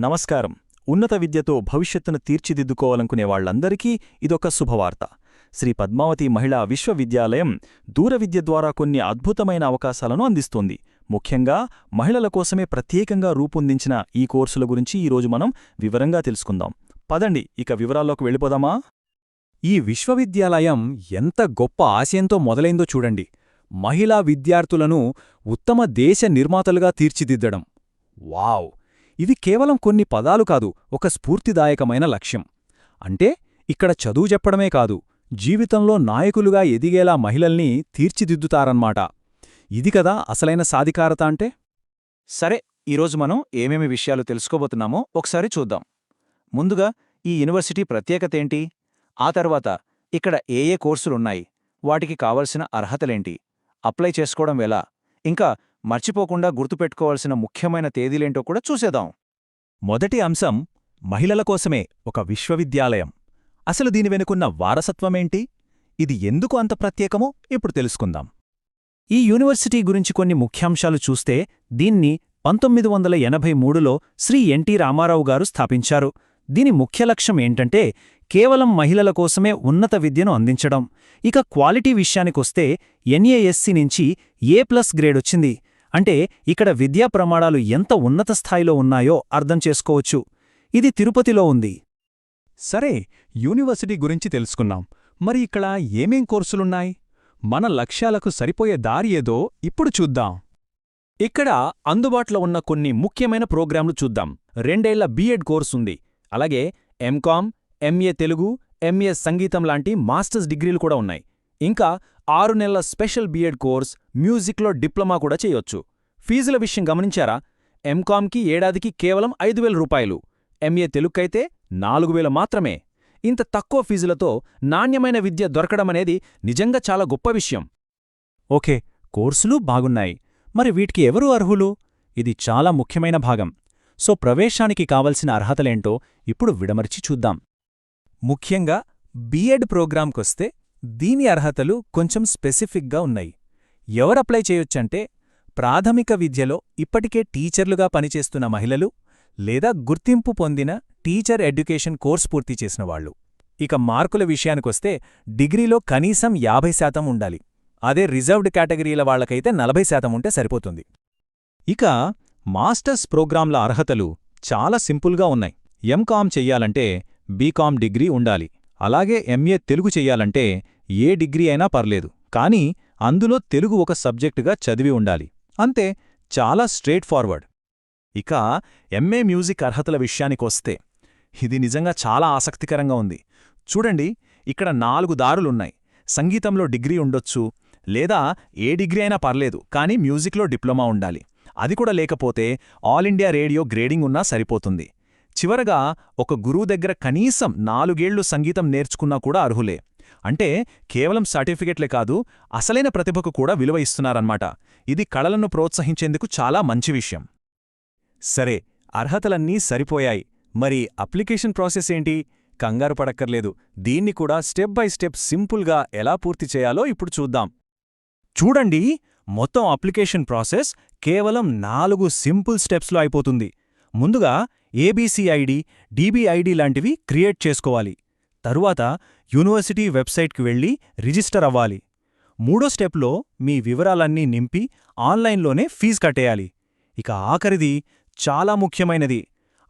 నమస్కారం. ఉన్నత విద్యతో భవిష్యత్తును తీర్చిదిద్దుకోవాలనుకునే వాళ్ళందరికీ ఇదొక శుభవార్త. శ్రీ పద్మావతి మహిళా విశ్వవిద్యాలయం దూర విద్య ద్వారా కొన్ని అద్భుతమైన అవకాశాలను అందిస్తోంది. ముఖ్యంగా మహిళల కోసమే ప్రత్యేకంగా రూపొందించిన ఈ కోర్సుల గురించి ఈరోజు మనం వివరంగా తెలుసుకుందాం. పదండి ఇక వివరాల్లోకి వెళ్ళిపోదామా? ఈ విశ్వవిద్యాలయం ఎంత గొప్ప ఆశయంతో మొదలైందో చూడండి. మహిళా విద్యార్థులను ఉత్తమ దేశ నిర్మాతలుగా తీర్చిదిద్దడం. వావ్! ఇది కేవలం కొన్ని పదాలు కాదు ఒక స్ఫూర్తిదాయకమైన లక్ష్యం. అంటే ఇక్కడ చదువు చెప్పడమే కాదు జీవితంలో నాయకులుగా ఎదిగేలా మహిళల్ని తీర్చిదిద్దుతారన్మాట. ఇది కదా అసలైన సాధికారత అంటే? సరే ఈరోజు మనం ఏమేమి విషయాలు తెలుసుకోబోతున్నామో ఒకసారి చూద్దాం. ముందుగా ఈ యూనివర్సిటీ ప్రత్యేకతేంటి ఆ తర్వాత ఇక్కడ ఏ ఏ కోర్సులున్నాయి? వాటికి కావలసిన అర్హతలేంటి? అప్లై చేసుకోవడం ఎలా ఇంకా మర్చిపోకుండా గుర్తుపెట్టుకోవాల్సిన ముఖ్యమైన తేదీలేంటో కూడా చూసేద్దాం. మొదటి అంశం మహిళల కోసమే ఒక విశ్వవిద్యాలయం. అసలు దీని వెనుకున్న వారసత్వమేంటి? ఇది ఎందుకు అంత ప్రత్యేకమో ఇప్పుడు తెలుసుకుందాం. ఈ యూనివర్సిటీ గురించి కొన్ని ముఖ్యాంశాలు చూస్తే దీన్ని పంతొమ్మిది వందల ఎనభై మూడులో శ్రీ ఎన్టీ రామారావు గారు స్థాపించారు. దీని ముఖ్య లక్ష్యం ఏంటంటే కేవలం మహిళల కోసమే ఉన్నత విద్యను అందించడం. ఇక క్వాలిటీ విషయానికొస్తే ఎన్ఏఎస్సి నుంచి ఏ ప్లస్ గ్రేడొచ్చింది అంటే ఇక్కడ విద్యా ప్రమాణాలు ఎంత ఉన్నత స్థాయిలో ఉన్నాయో అర్థం చేసుకోవచ్చు. ఇది తిరుపతిలో ఉంది. సరే యూనివర్సిటీ గురించి తెలుసుకున్నాం మరి ఇక్కడ ఏమేం కోర్సులున్నాయి? మన లక్ష్యాలకు సరిపోయే దారి ఏదో ఇప్పుడు చూద్దాం. ఇక్కడ అందుబాటులో ఉన్న కొన్ని ముఖ్యమైన ప్రోగ్రాంలు చూద్దాం. రెండేళ్ళ బీఎడ్ కోర్సుంది అలాగే ఎంకామ్ ఎంఏ తెలుగు ఎంఏ సంగీతం లాంటి మాస్టర్స్ డిగ్రీలు కూడా ఉన్నాయి. ఇంకా ఆరు నెలల స్పెషల్ బీఎడ్ కోర్స్ మ్యూజిక్లో డిప్లొమా కూడా చేయొచ్చు. ఫీజుల విషయం గమనించారా? ఎంకామ్కి ఏడాదికి కేవలం ఐదు రూపాయలు. ఎంఏ తెలుక్కైతే నాలుగు వేల మాత్రమే. ఇంత తక్కువ ఫీజులతో నాణ్యమైన విద్య దొరకడమనేది నిజంగా చాలా గొప్ప విషయం. ఓకే కోర్సులు బాగున్నాయి. మరి వీటికి ఎవరు అర్హులు? ఇది చాలా ముఖ్యమైన భాగం. సో ప్రవేశానికి కావలసిన అర్హతలేంటో ఇప్పుడు విడమర్చి చూద్దాం. ముఖ్యంగా బీఎడ్ ప్రోగ్రాంకొస్తే దీని అర్హతలు కొంచెం స్పెసిఫిక్గా ఉన్నాయి. ఎవరప్లై చేయొచ్చంటే ప్రాథమిక విద్యలో ఇప్పటికే టీచర్లుగా పనిచేస్తున్న మహిళలు లేదా గుర్తింపు పొందిన టీచర్ ఎడ్యుకేషన్ కోర్స్ పూర్తి చేసినవాళ్ళు ఇక మార్కుల విషయానికొస్తే డిగ్రీలో కనీసం యాభై శాతం ఉండాలి. అదే రిజర్వ్డ్ కేటగిరీల వాళ్ళకైతే నలభై శాతం ఉంటే సరిపోతుంది. ఇక మాస్టర్స్ ప్రోగ్రాంల అర్హతలు చాలా సింపుల్గా ఉన్నాయి. ఎంకామ్ చెయ్యాలంటే బీకామ్ డిగ్రీ ఉండాలి. అలాగే ఎంఏ తెలుగు చెయ్యాలంటే ఏ డిగ్రీ అయినా పర్లేదు కానీ అందులో తెలుగు ఒక సబ్జెక్టుగా చదివి ఉండాలి. అంతే చాలా స్ట్రేట్ ఫార్వర్డ్. ఇక ఎంఏ మ్యూజిక్ అర్హతల విషయానికొస్తే ఇది నిజంగా చాలా ఆసక్తికరంగా ఉంది. చూడండి ఇక్కడ నాలుగు దారులున్నాయి. సంగీతంలో డిగ్రీ ఉండొచ్చు లేదా ఏ డిగ్రీ అయినా పర్లేదు కానీ మ్యూజిక్లో డిప్లొమా ఉండాలి. అది కూడా లేకపోతే ఆల్ ఇండియా రేడియో గ్రేడింగ్ ఉన్నా సరిపోతుంది. చివరగా ఒక గురువు దగ్గర కనీసం నాలుగేళ్ళు సంగీతం నేర్చుకున్నా కూడా అర్హులే. అంటే కేవలం సర్టిఫికెట్లే కాదు అసలైన ప్రతిభకు కూడా విలువ ఇస్తున్నారన్నమాట. ఇది కళలను ప్రోత్సహించేందుకు చాలా మంచి విషయం. సరే అర్హతలన్నీ సరిపోయాయి. మరి అప్లికేషన్ ప్రాసెస్ ఏంటి? కంగారు పడక్కర్లేదు. దీన్ని కూడా స్టెప్ బై స్టెప్ సింపుల్గా ఎలా పూర్తి చేయాలో ఇప్పుడు చూద్దాం. చూడండి మొత్తం అప్లికేషన్ ప్రాసెస్ కేవలం నాలుగు సింపుల్ స్టెప్స్లో అయిపోతుంది. ముందుగా ఏబీసీ ఐడి డీబీఐడి లాంటివి క్రియేట్ చేసుకోవాలి. తరువాత యూనివర్సిటీ వెబ్సైట్కి వెళ్ళి రిజిస్టర్ అవ్వాలి. మూడో స్టెప్లో మీ వివరాలన్నీ నింపి ఆన్లైన్లోనే ఫీజు కట్టేయాలి. ఇక ఆఖరిది చాలా ముఖ్యమైనది.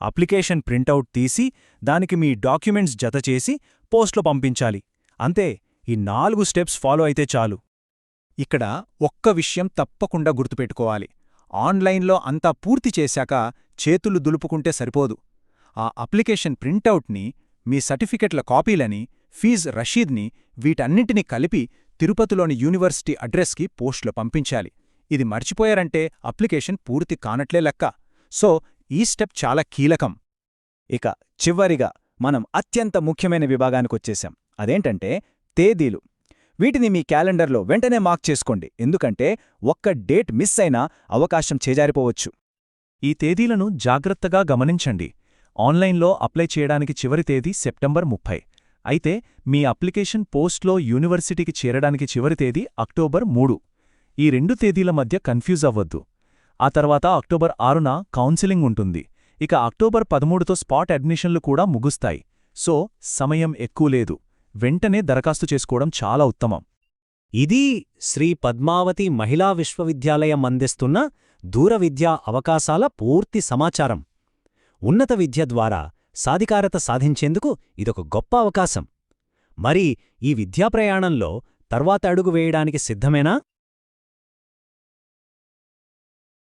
అప్లికేషన్ ప్రింటౌట్ తీసి దానికి మీ డాక్యుమెంట్స్ జతచేసి పోస్ట్లో పంపించాలి. అంతే ఈ నాలుగు స్టెప్స్ ఫాలో అయితే చాలు. ఇక్కడ ఒక్క విషయం తప్పకుండా గుర్తుపెట్టుకోవాలి. ఆన్లైన్లో అంతా పూర్తి చేశాక చేతులు దులుపుకుంటే సరిపోదు. ఆ అప్లికేషన్ ప్రింటౌట్ని మీ సర్టిఫికెట్ల కాపీలని ఫీజ్ రషీద్ని వీటన్నింటినీ కలిపి తిరుపతిలోని యూనివర్సిటీ అడ్రస్కి పోస్టులో పంపించాలి. ఇది మర్చిపోయారంటే అప్లికేషన్ పూర్తి కానట్లే లెక్క. సో ఈ స్టెప్ చాలా కీలకం. ఇక చివరిగా మనం అత్యంత ముఖ్యమైన విభాగానికొచ్చేశాం అదేంటంటే తేదీలు. వీటిని మీ క్యాలెండర్లో వెంటనే మార్క్ చేసుకోండి. ఎందుకంటే ఒక్క డేట్ మిస్ అయినా అవకాశం చేజారిపోవచ్చు. ఈ తేదీలను జాగ్రత్తగా గమనించండి. ఆన్లైన్లో అప్లై చేయడానికి చివరి తేదీ సెప్టెంబర్ ముప్పై. అయితే మీ అప్లికేషన్ పోస్ట్లో యూనివర్సిటీకి చేరడానికి చివరి తేదీ అక్టోబర్ మూడు. ఈ రెండు తేదీల మధ్య కన్ఫ్యూజ్ అవ్వద్దు. ఆ తర్వాత అక్టోబర్ ఆరున కౌన్సిలింగ్ ఉంటుంది. ఇక అక్టోబర్ పదమూడుతో స్పాట్ అడ్మిషన్లు కూడా ముగుస్తాయి. సో సమయం ఎక్కువ లేదు. వెంటనే దరఖాస్తు చేసుకోవడం చాలా ఉత్తమం. ఇది శ్రీ పద్మావతి మహిళా విశ్వవిద్యాలయం అందిస్తున్న దూర విద్యా అవకాశాల పూర్తి సమాచారం. ఉన్నత విద్య ద్వారా సాధికారత సాధించేందుకు ఇదొక గొప్ప అవకాశం. మరి ఈ విద్యా ప్రయాణంలో తర్వాత అడుగు వేయడానికి సిద్ధమేనా?